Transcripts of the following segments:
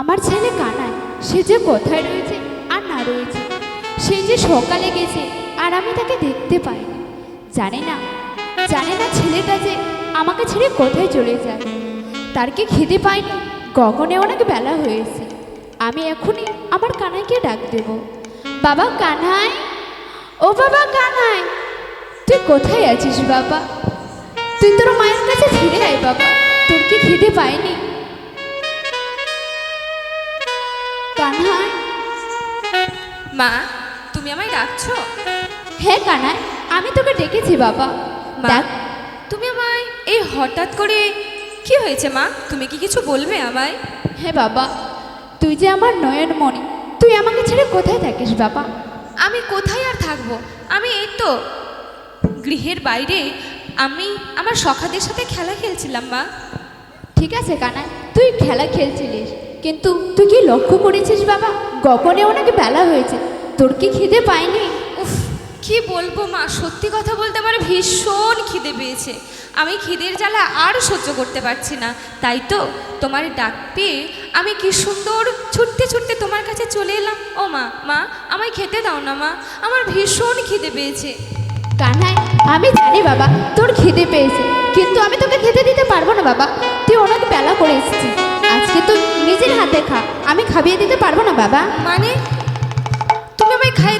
আমার ছেলে কানায় সে যে কোথায় রয়েছে আর না রয়েছে, সে যে সকালে গেছে আর আমি তাকে দেখতে পাই জানি না জানি না ছেলেটা যে আমাকে ছেড়ে কোথায় চলে যায়। তার কি খিদে পায়নি গগনে অনেক বেলা হয়েছে। আমি এখনই আমার কানাইকে ডাক দেব। বাবা কানাই? ও বাবা কানাই! তুই কোথায় আছিস বাবা? তুই তোর মায়ের কাছে ফিরে আয় বাবা। তোর কি খিদে পায়নি কানহাই মা তুমি আমায় ডাকছো? হ্যাঁ কানাই আমি তোকে ডেকেছি বাবা। মা দেখ। তুমি আমায় এই হঠাৎ করে কি হয়েছে মা? তুমি কি কিছু বলবে আমায়? হ্যাঁ বাবা তুই যে আমার নয়নমণি তুই আমাকে ছেড়ে কোথায় থাকিস বাবা? আমি কোথায় আর থাকব? আমি এই তো গৃহের বাইরে আমি আমার সখাদের সাথে খেলা খেলছিলাম মা। ঠিক আছে কানাই তুই খেলা খেলছিলিস। কিন্তু তুই কি লক্ষ্য করেছিস বাবা? গগনে অনেক বেলা হয়েছে। তোর কি খিদে পায়নি? উফ কি বলব মা? সত্যি কথা বলতে আমার ভীষণ খিদে পেয়েছে। আমি খিদের জ্বালা আর সহ্য করতে পারছি না। তাই তো তোমার ডাক পেয়ে আমি কি সুন্দর ছুটতে ছুটতে তোমার কাছে চলে এলাম। ও মা মা আমায় খেতে দাও না মা। আমার ভীষণ খিদে পেয়েছে। কানাই আমি জানি বাবা তোর খিদে পেয়েছে। কিন্তু আমি তোকে খেতে দিতে পারব না বাবা। তুই অনেক বেলা করে এসেছিস। আজকে তুই নিজের হাতে খা। আমি খাইয়ে দিতে পারব না বাবা। মানে? তুমি আমায় খাই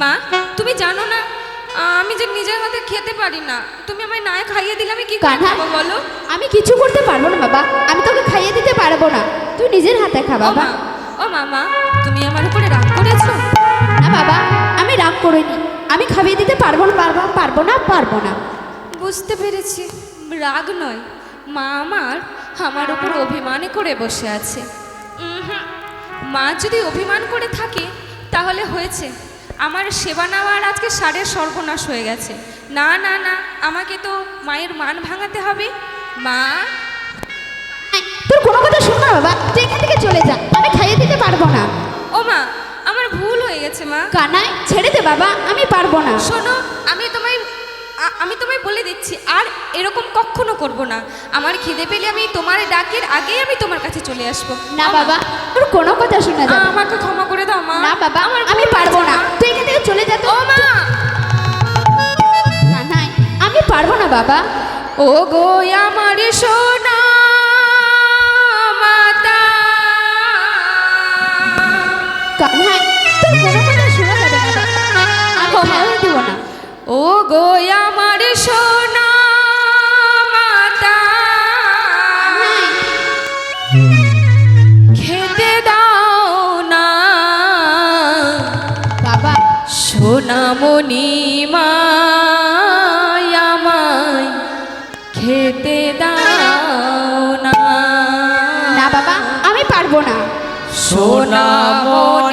মা তুমি জানো না আমি যে নিজের হাতে খেতে পারি না। তুমি আমায় না খাইয়ে দিলে আমি কি খাব বলো? আমি কিছু করতে পারব না বাবা। আমি তোকে খাইয়ে দিতে পারব না। তুই নিজের হাতে খা বাবা। ও মামা তুমি আমার উপরে রাগ করেছ? না বাবা আমি রাগ করিনি। আমি খাইয়ে দিতে পারব না পারব পারব না পারব না। বুঝতে পেরেছি। রাগ নয়। মা আমার আমার উপর অভিমান করে বসে আছে। মা যদি অভিমান করে থাকে তাহলে হয়েছে আমার সেবা নেওয়ার আজকে সারের সর্বনাশ হয়ে গেছে। না না না আমাকে তো মায়ের মান ভাঙাতে হবে। মা? তোর কোনো কথা শোন না বাবা। তুই এখান থেকে চলে যা আমি খাইয়ে দিতে পারব না। ও মা আমার ভুল হয়ে গেছে মা। কানাই ছেড়ে দে বাবা আমি পারব না। শোনো আমি তোমায় আমি তোমায় বলে দিচ্ছি আর এরকম কখনো করব না। আমার খিদে পেলে আমি তোমার ডাকের আগেই আমি তোমার কাছে চলে আসব। না বাবা তোর কোনো কথা শোনা যাবে। আমাকে ক্ষমা করে দাও মা। না বাবা আমার আমি পারব না। তুই এখান থেকে চলে যা তো। মা! না না আমি পারব না বাবা। ও গো আমার সোনা মাতা। কানাই তোর কোনো কথা শোনা যাবে না বাবা। আমি খাইয়ে না। ও গো আমার সোনা মাতা। খেতে দাও না। বাবা। সোনামণি মায়ামায় খেতে দাও না। না বাবা আমি পারব না। সোনামণি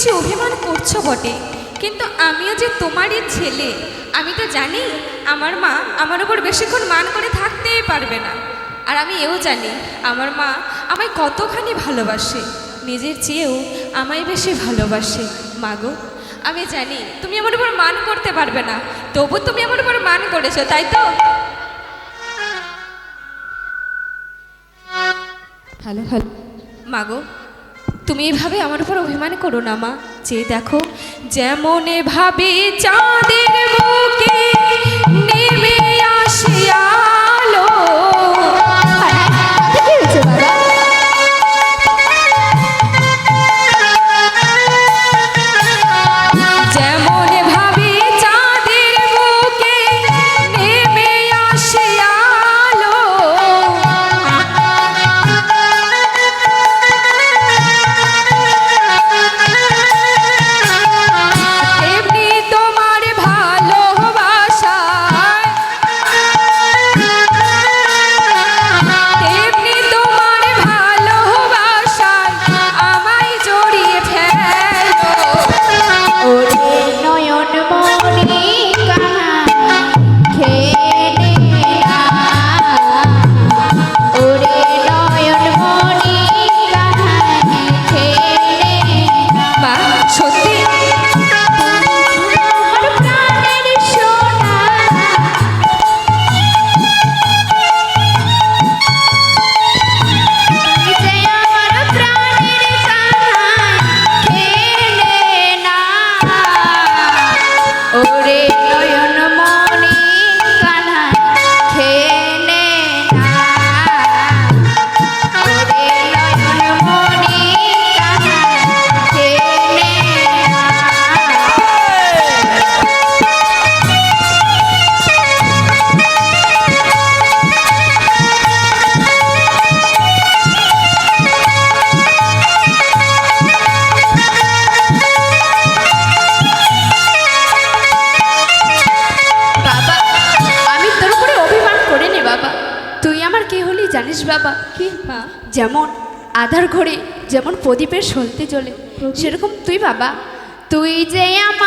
মিছি অভিমান করছ বটে, কিন্তু আমিও যে তোমারই ছেলে, আমি তো জানি আমার মা আমার ওপর বেশিক্ষণ মান করে থাকতেই পারবে না। আর আমি এও জানি আমার মা আমায় কতখানি ভালোবাসে, নিজের চেয়েও আমায় বেশি ভালোবাসে। মাগো, আমি জানি তুমি আমার উপর মান করতে পারবে না, তবু তুমি আমার উপর মান করেছ, তাই তো? Hello hello. মাগো তুমি এভাবে আমার উপর অভিমান করো না, মা। যে দেখো, যেমন ভাবে চাঁদের বুকে নেমে আসে সলতে চলে। সেরকম তুই বাবা তুই যে আমার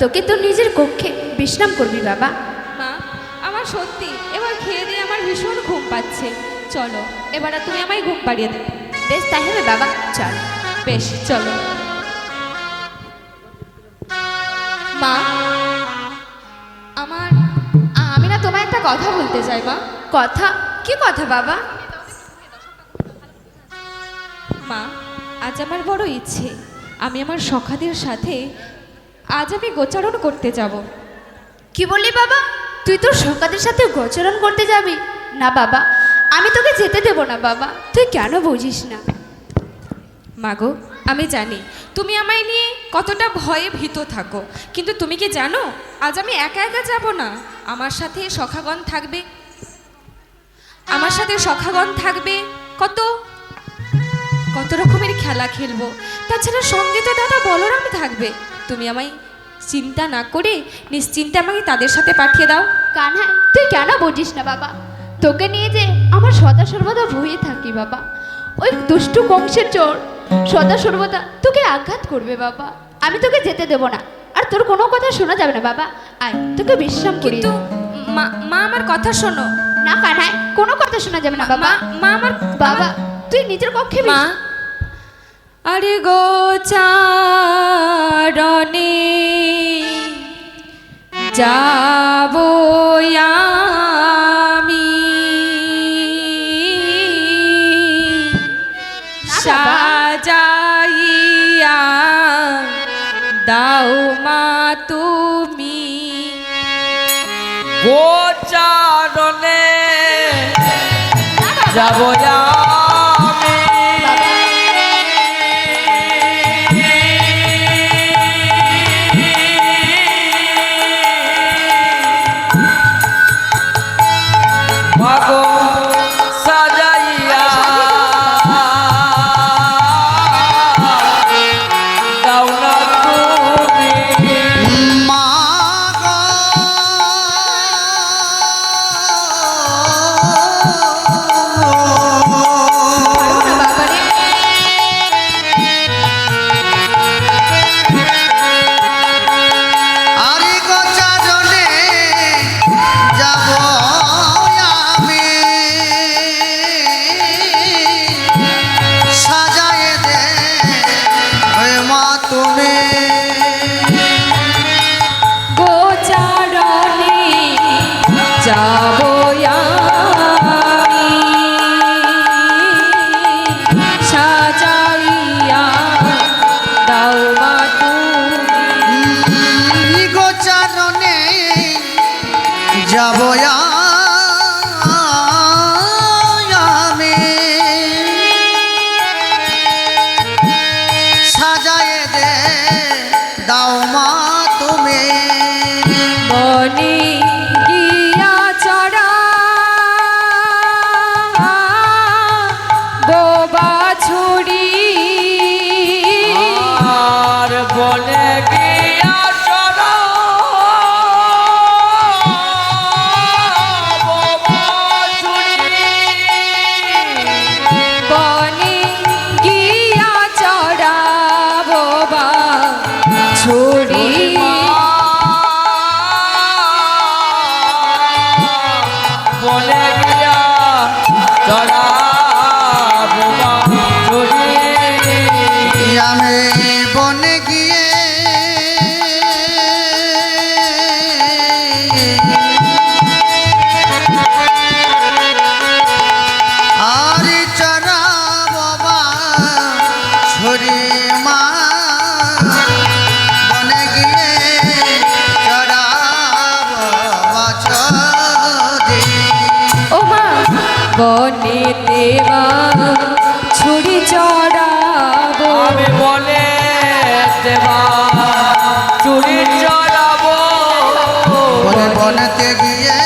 তোকে তো নিজের কক্ষে বিশ্রাম করবি বাবা। মা আমার সত্যি এবার খেয়ে দিয়ে আমার ভীষণ ঘুম পাচ্ছে। চলো এবার আর তুমি আমায় ঘুম পাড়িয়ে দেবে। বেশ তাই হবে বাবা চল। বেশ চলো। মা আমার আমি না তোমায় একটা কথা বলতে চাই মা। কথা? কি কথা বাবা? মা আজ আমার বড় ইচ্ছে। আমি আমার সখাদের সাথে আজ আমি গোচারণ করতে যাব। কি বললি বাবা? তুই তোর সকাদের সাথে গোচরণ করতে যাবি? না বাবা আমি তোকে যেতে দেবো না বাবা। তুই কেন বুঝিস না? মাগো আমি জানি তুমি আমায় নিয়ে কতটা ভয়ে ভীত থাকো কিন্তু তুমি কি জানো আজ আমি একা একা যাব না? আমার সাথে সখাগণ থাকবে। আমার সাথে সখাগণ থাকবে কত? কত রকমের খেলা খেলব। তাছাড়া সঙ্গে তো দাদা বলরাম থাকবে। তুমি আমায় চিন্তা না করে নিশ্চিন্তে আমাকে তাদের সাথে পাঠিয়ে দাও। কানহাই তুই কেন বুঝিস না বাবা? তোকে নিয়ে যে আমার সদা সর্বদা ভয়ে থাকি বাবা। ওই দুষ্টু বংশের চোর সদা সর্বদা তোকে আঘাত করবে বাবা। আমি তোকে যেতে দেব না। আর তোর কোনো কথা শোনা যাবে না বাবা। আয় তোকে বিশ্রাম করি কিন্তু মা মা আমার কথা শোনো। না কানাই কোনো কথা শোনা যাবে না বাবা। মা আমার বাবা তুই নিজের কক্ষে মা আরে গো চারণে যাব আমি। সাজাইয়া দাও মা তুমি। গোচারণে যাব যাব দেবা ছুরি চড়াবো। আমি বলে দেবা চুরি চড়াবো। বনে বনেতে গিয়ে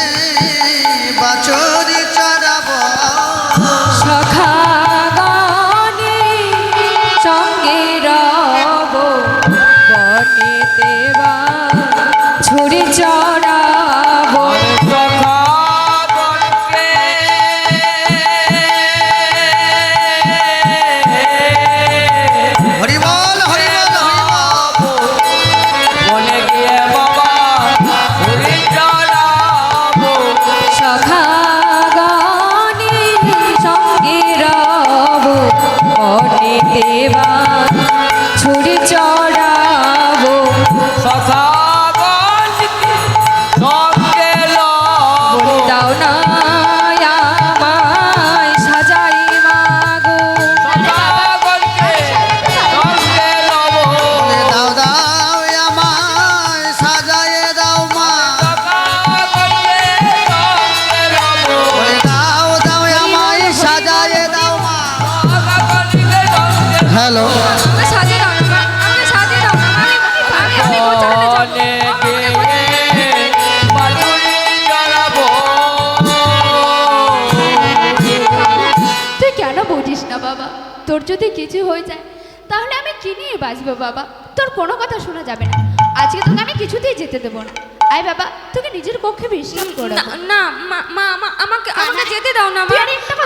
বাবা। তোর যদি কিছু হয়ে যায় তাহলে আমি কি নিয়ে বাঁচবো বাবা? তোর কোনো কথা শোনা যাবে না। আজকে তোকে আমি কিছুতেই যেতে দেবো না। আয় বাবা তোকে নিজের পক্ষে বিশ্রাম করে না মা মা আমাকে আমাকে যেতে দাও না মা।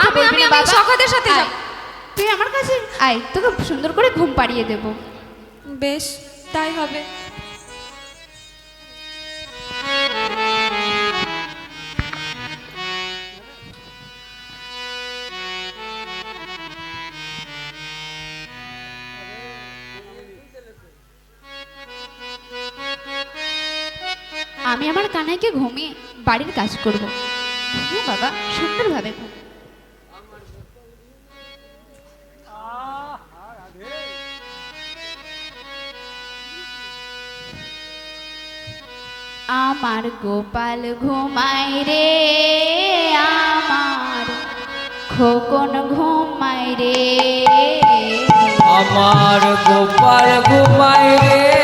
আমি আমি আমি সখাদের সাথে যাব। তুই আমার কাছে আয় তোকে সুন্দর করে ঘুম পাড়িয়ে দেবো। বেশ তাই হবে। আমার ঘুমিয়ে বাড়ির কাজ করব। ঘুমো বাবা, সুন্দরভাবে ঘুম। আমার গোপাল ঘুমাই রে, আমার খোকন ঘুমাই রে। আমার গোপাল ঘুমাই রে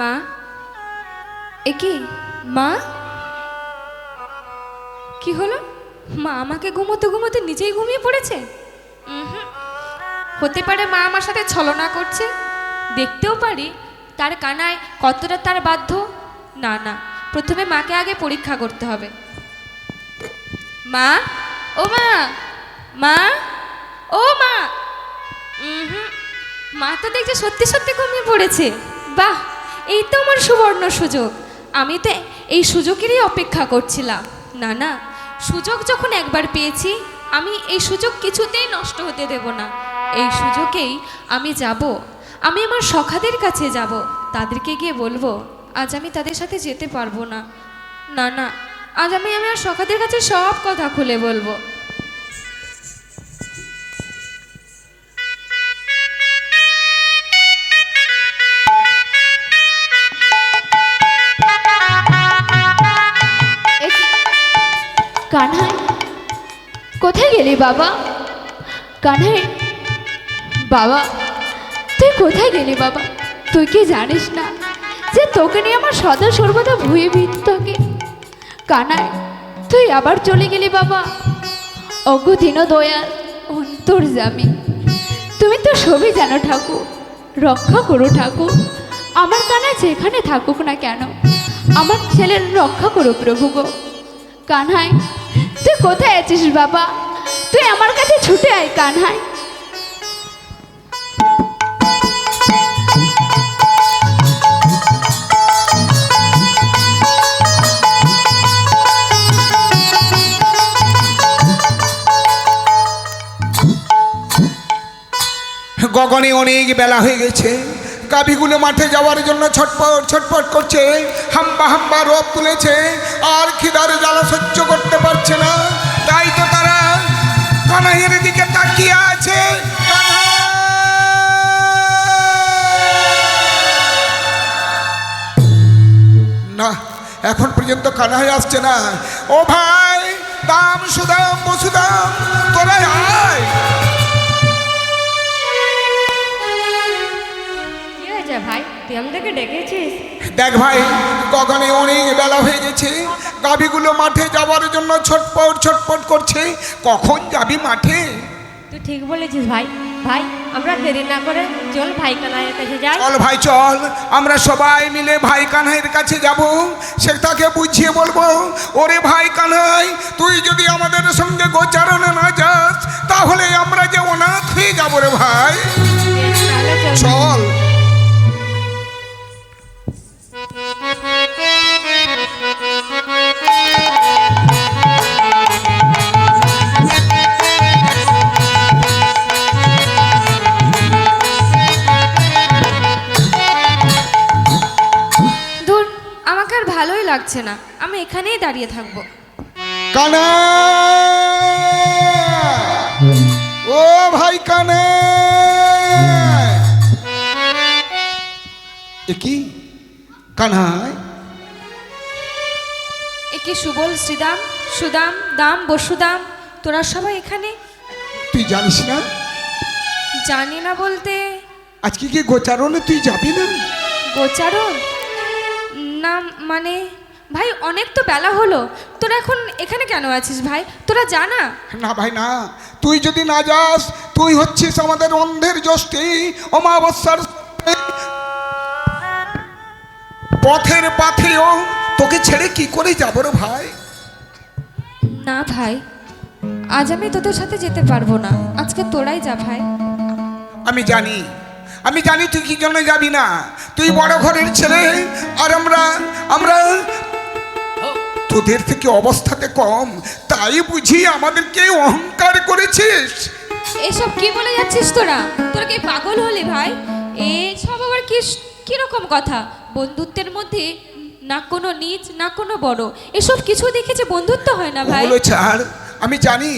মা? এ কি? মা? কি হলো? মা আমাকে ঘুমোতে ঘুমোতে নিজেই ঘুমিয়ে পড়েছে। হতে পারে মা আমার সাথে ছলনা করছে। দেখতেও পারি তার কানায় কতটা তার বাধ্য। না না, প্রথমে মাকে আগে পরীক্ষা করতে হবে। মা? ও মা! মা? ও মা। মা তো দেখছে সত্যি সত্যি ঘুমিয়ে পড়েছে। বাহ! এই তো আমার সুবর্ণ সুযোগ। আমি তো এই সুযোগেরই অপেক্ষা করছিলাম। না না সুযোগ যখন একবার পেয়েছি, আমি এই সুযোগ কিছুতেই নষ্ট হতে দেব না। এই সুযোগেই আমি যাব। আমি আমার সখাদের কাছে যাব। তাদেরকে গিয়ে বলব, আজ আমি তাদের সাথে যেতে পারব না। না না আজ আমি আমার সখাদের কাছে সব কথা খুলে বলব। বাবা? কানহাই বাবা, তুই কোথায় গেলি বাবা? তুই কি জানিস না যে তোকে নিয়ে আমার সদা সর্বদা ভুয়ে ভিত থাকে? কানাই, তুই আবার চলে গেলি বাবা? অগু দিন দয়াল অন্তর জামি তুমি তো সবই জানো ঠাকুর, রক্ষা করো ঠাকুর। আমার কানায় যেখানে থাকুক না কেন, আমার ছেলের রক্ষা করো প্রভু গো। কানহাই তুই কোথায় আছিস বাবা? তুই আমার কাছে ছুটে আয়, কানহাই। গগনে অনেক বেলা হয়ে গেছে। গাভীগুলো মাঠে যাওয়ার জন্য ছটপট ছটপট করছে। হাম্বা হাম্বা রোপ তুলেছে। আর খিদার জ্বালা সহ্য করতে পারছে না। কানাইয়ের দিকে তাকিয়ে আছে! না এখন পর্যন্ত কানাই আসছে না। ও ভাই দাম সুদাম বসুদাম তোরা আয়! ভাই? তুই আমাদেরকে ডেকেছিস? দেখ ভাই গগনে অনেক বেলা হয়ে গেছে। গাভীগুলো মাঠে যাওয়ার জন্য ছটপট ছটপট করছে। কখন যাবি মাঠে? তুই ঠিক বলেছিস ভাই। ভাই আমরা দেরি না করে চল ভাই কানাইয়ের কাছে যাই। চল ভাই চল। আমরা সবাই মিলে ভাই কানাইয়ের কাছে যাব। সে তাকে বুঝিয়ে বলব ওরে ভাই কানহাই তুই যদি আমাদের সঙ্গে গোচারণে না যাস তাহলে আমরা যে অনাথ হয়ে যাব রে ভাই। চল। লাগছে না। আমি এখানেই দাঁড়িয়ে থাকব। কানা! ও ভাই কানে! এ কি? কানাই একে সুবল শ্রীদাম সুদাম দাম বসুদাম? তোরা সবাই এখানে? তুই জানিস না? জানি না বলতে। আজকে কি গোচারণে তুই যাবি না? গোচারণ? না মানে? ভাই অনেক তো বেলা হলো। তোরা এখন এখানে কেন আছিস ভাই? তোরা জানা না। ভাই না। তুই যদি না যাস তুই হচ্ছিস আমাদের অন্ধের জ্যোষ্ঠী অমাবস্যার পথের পাথেও তোকে ছেড়ে কি করে যাব রে ভাই? না ভাই আজ আমি তোদের সাথে যেতে পারব না। আজকে তোরাই যা ভাই। আমি জানি আমি জানি তুই কি জন্য যাবি না। তুই বড় ঘরের ছেলে আর আমরা আমরা তোদের থেকে অবস্থাতে কম তাই বুঝি আমাদেরকে অহংকার করেছিস। এসব কি বলে যাচ্ছিস তোরা? তোরা কি পাগল হলি ভাই? এসব আবার কি কীরকম কথা? বন্ধুত্বের মধ্যে না কোনো নিচ না কোনো বড়। এসব কিছু দেখেছে বন্ধুত্ব হয় না ভাই। ছাড় আমি জানি।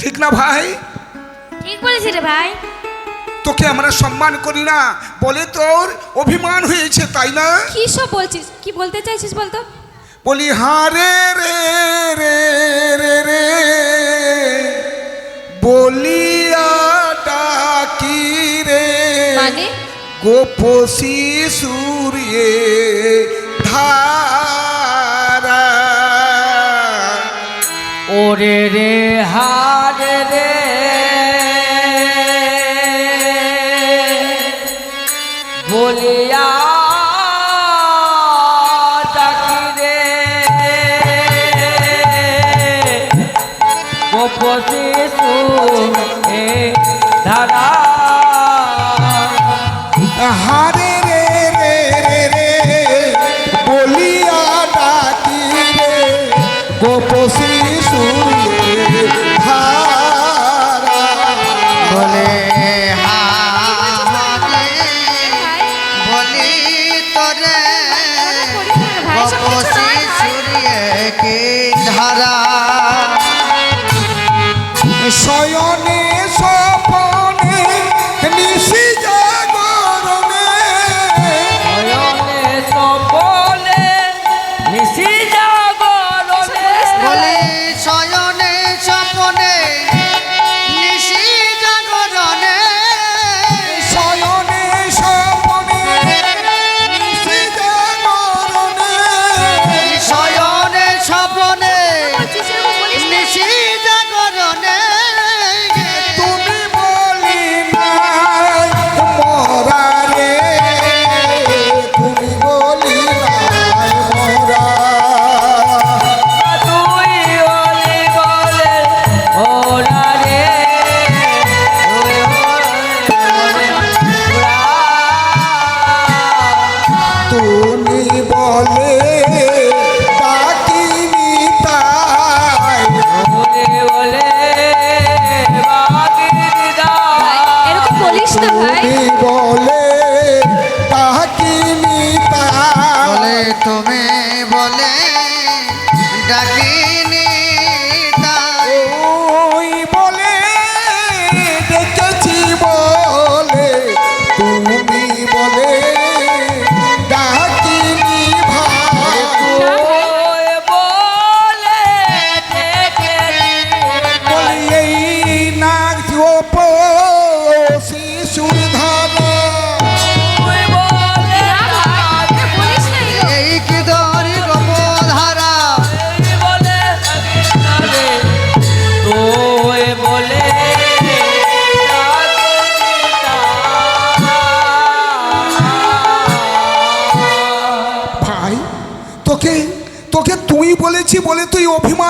ঠিক না ভাই? ঠিক বলেছিস রে ভাই। তোকে আমরা সম্মান করি না বলে তোর অভিমান হয়েছে তাই না? কি সব বলছিস? কি বলতে চাইছিস বলতো? বলি হারে রে রে রে রে বলিয়া ডাকি রে মানে? গোপসি সূর্যে ধারা। ওরে রে হারে রে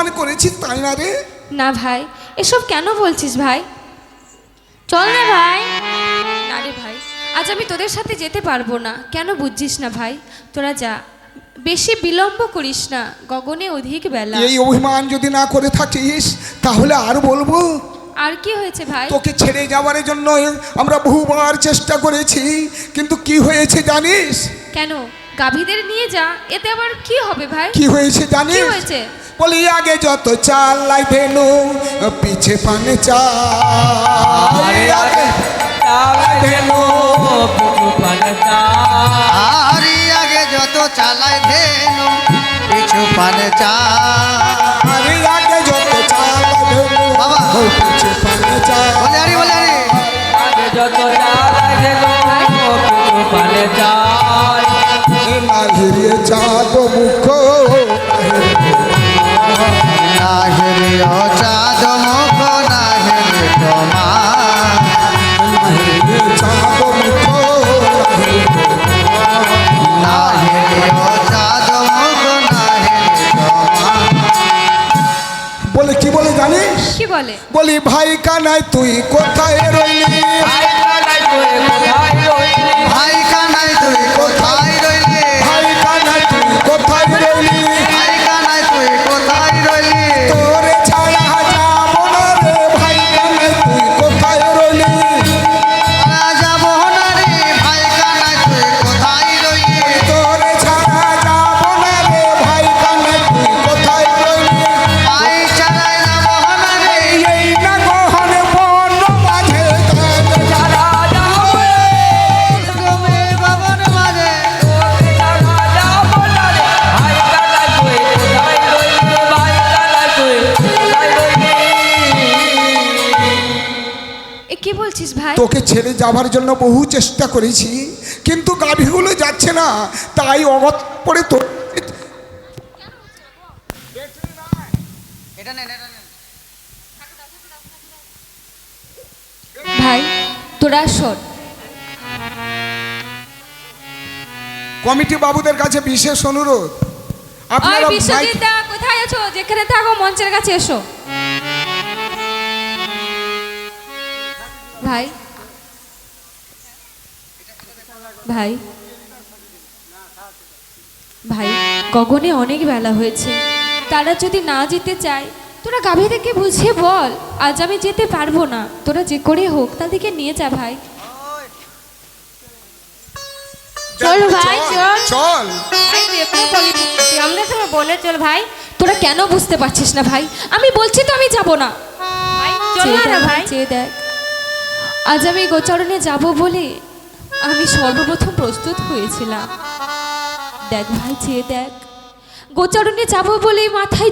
তুই অভিমান করেছিস তাই না রে? না ভাই এসব কেন বলছিস ভাই? চল না ভাই। না রে ভাই আজ আমি তোদের সাথে যেতে পারব না। কেন বুঝছিস না ভাই? তোরা যা বেশি বিলম্ব করিস না গগনে অধিক বেলা। এই অভিমান যদি না করে থাকিস তাহলে আর বলব? আর কি হয়েছে ভাই? তোকে ছেড়ে যাওয়ার জন্য আমরা বহুবার চেষ্টা করেছি কিন্তু কি হয়েছে জানিস? কেন? গাভীদের নিয়ে যা এতে আবার কি হবে ভাই? কি হয়েছে জানি কি হয়েছে? বলি আগে যত চাল লাই ভেনু পিছে পানে চাল। আরে আগে পুটু আগে যত চালাই ধেনু পিছু পানে চা আরে আগে যত চাল বাবা। পিছে পানে চাল। বলে আরি বলে আরি। আগে যত চালাই ভেনু পুটু পানতা নাহিরে চাঁদ মুখ। নাহেরে ও চাঁদ মুখ নাহেরে তোমার। নাহিরে চাঁদ মুখ। নাহেরে ও চাঁদ মুখ বলে কি বলে জানিস কি বলে? বলি ভাই কানাই তুই কোথায় রইলি? আই কালাই তুই কোথায় ছেড়ে যাবার জন্য বহু চেষ্টা করেছি কিন্তু গাভীগুলো যাচ্ছে না। তাই অগত পড়ে তো ভাই তোরা শোন কমিটি বাবুদের কাছে বিশেষ অনুরোধ। ওই আপনারা বিশ্বজিৎ কোথায় আছো? যেখানে থাকো মঞ্চের কাছে এসো। ভাই ভাই। ভাই গগনে অনেক বেলা হয়েছে। তারা যদি না যেতে চায় তোরা গাভীদেরকে বুঝিয়ে বল আজ আমি যেতে পারব না। তোরা যে করে হোক তাদেরকে নিয়ে যা ভাই। চল ভাই, চল। সঙ্গে বনে চল ভাই। তোরা কেন বুঝতে পারছিস না ভাই? আমি বলছি তো আমি যাব না। ভাই চেয়ে দেখ আজ আমি গোচরণে যাব বলে আমি সর্বপ্রথম প্রস্তুত হয়েছিলাম। দেখ ভাই চেয়ে দেখ। গোচারণে যাব বলে মাথায়